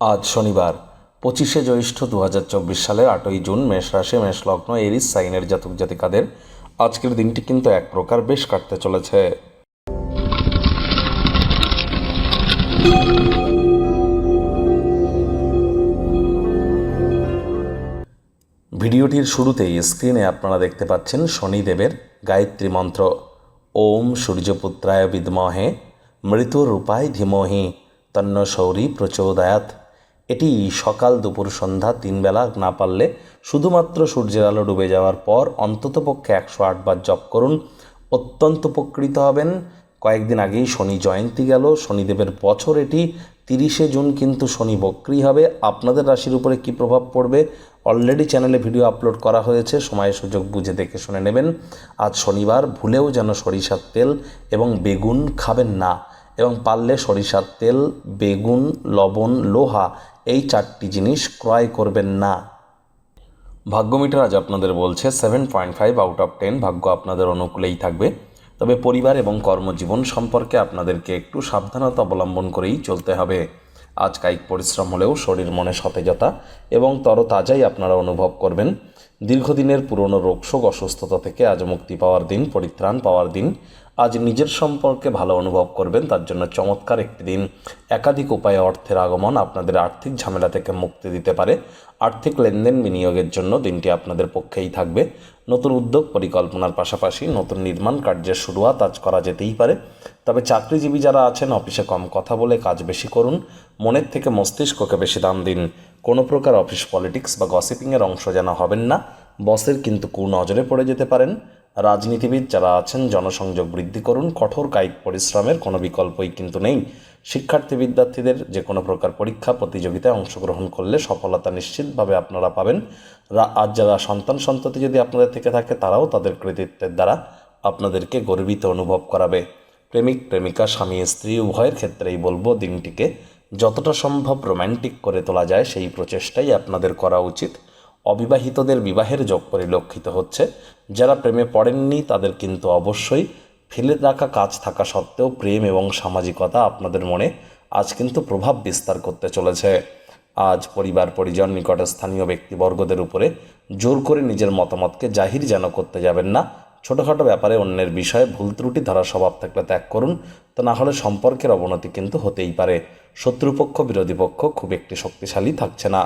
আজ শনিবার, পঁচিশে জ্যৈষ্ঠ দু হাজার চব্বিশ সালের আটই জুন, মেষ রাশি, মেষ লগ্ন, এরিস, সাইনের জাতক জাতিকাদের আজকের দিনটি কিন্তু এক প্রকার বেশ কাটতে চলেছে। ভিডিওটির শুরুতেই স্ক্রিনে আপনারা দেখতে পাচ্ছেন শনিদেবের গায়ত্রী মন্ত্র। ওম সূর্যপুত্রায় বিদ্মহে মৃত্যুরূপায় ধীমহি, তন্ন শৌরী প্রচোদয়াত এটি সকাল দুপুর সন্ধ্যা তিন বেলা না পারলে শুধুমাত্র সূর্যের আলো ডুবে যাওয়ার পর অন্ততপক্ষে একশো আটবার জপ করুন। অত্যন্ত উপকৃত হবেন। কয়েকদিন আগেই শনি জয়ন্তী গেল। শনিদেবের বছর এটি। তিরিশে জুন কিন্তু শনি বক্রি হবে। আপনাদের রাশির উপরে কী প্রভাব পড়বে? অলরেডি চ্যানেলে ভিডিও আপলোড করা হয়েছে। সময় সুযোগ বুঝে দেখে শুনে নেবেন। আজ শনিবার, ভুলেও যেন সরিষার তেল এবং বেগুন খাবেন না। এবং পারলে সরিষার তেল, বেগুন, লবণ, লোহা এই চারটি জিনিস ক্রয় করবেন না। ভাগ্যমিটার আজ আপনাদের বলছে seven point five out of ten ভাগ্য আপনাদের অনুকূলেই থাকবে। তবে পরিবার এবং কর্মজীবন সম্পর্কে আপনাদেরকে একটু সাবধানতা অবলম্বন করেই চলতে হবে। আজ কায়িক পরিশ্রম হলেও শরীর মনে সতেজতা এবং তরতাজাই আপনারা অনুভব করবেন। দীর্ঘদিনের পুরনো রোগশোক অসুস্থতা থেকে আজ মুক্তি পাওয়ার দিন, পরিত্রাণ পাওয়ার দিন। আজ নিজের সম্পর্কে ভালো অনুভব করবেন, তার জন্য চমৎকার একটি দিন। একাধিক উপায়ে অর্থের আগমন আপনাদের আর্থিক ঝামেলা থেকে মুক্তি দিতে পারে। আর্থিক লেনদেন বিনিয়োগের জন্য দিনটি আপনাদের পক্ষেই থাকবে। নতুন উদ্যোগ পরিকল্পনার পাশাপাশি নতুন নির্মাণ কার্যের শুরুয়াত আজ করা যেতেই পারে। তবে চাকরিজীবী যারা আছেন, অফিসে কম কথা বলে কাজ বেশি করুন। মনের থেকে মস্তিষ্ককে বেশি দাম দিন। কোনো প্রকার অফিস পলিটিক্স বা গসিপিংয়ের অংশ যেন হবেন না। বসের কিন্তু কুনজরে পড়ে যেতে পারেন। রাজনীতিবিদ যারা আছেন, জনসংযোগ বৃদ্ধি করুন, কঠোর কায়িক পরিশ্রমের কোনো বিকল্পই কিন্তু নেই। শিক্ষার্থী বিদ্যার্থীদের যে কোনো প্রকার পরীক্ষা, প্রতিযোগিতায় অংশগ্রহণ করলে সফলতা নিশ্চিতভাবে আপনারা পাবেন। রা- আজ যারা সন্তান সন্ততি যদি আপনাদের থেকে থাকে, তারাও তাদের কৃতিত্বের দ্বারা আপনাদেরকে গর্বিত অনুভব করাবে। প্রেমিক, প্রেমিকা, স্বামী, স্ত্রী, উভয়ের ক্ষেত্রেই বলব, দিনটিকে যতটা সম্ভব রোম্যান্টিক করে তোলা যায়, সেই প্রচেষ্টাই আপনাদের করা উচিত। অবিবাহিতদের বিবাহের যোগ পরিলক্ষিত হচ্ছে। যারা প্রেমে পড়েননি, তাদের কিন্তু অবশ্যই ফেলে রাখা কাজ থাকা সত্ত্বেও প্রেম এবং সামাজিকতা আপনাদের মনে আজ কিন্তু প্রভাব বিস্তার করতে চলেছে। আজ পরিবার, পরিজন, নিকটস্থানীয় ব্যক্তিবর্গদের উপরে জোর করে নিজের মতামতকে জাহির যেন করতে যাবেন না। ছোটোখাটো ব্যাপারে অন্যের বিষয়ে ভুল ত্রুটি ধরার স্বভাব থাকলে ত্যাগ করুন। তা না হলে সম্পর্কের অবনতি কিন্তু হতেই পারে। শত্রুপক্ষ, বিরোধী পক্ষ খুব একটি শক্তিশালী থাকছে না।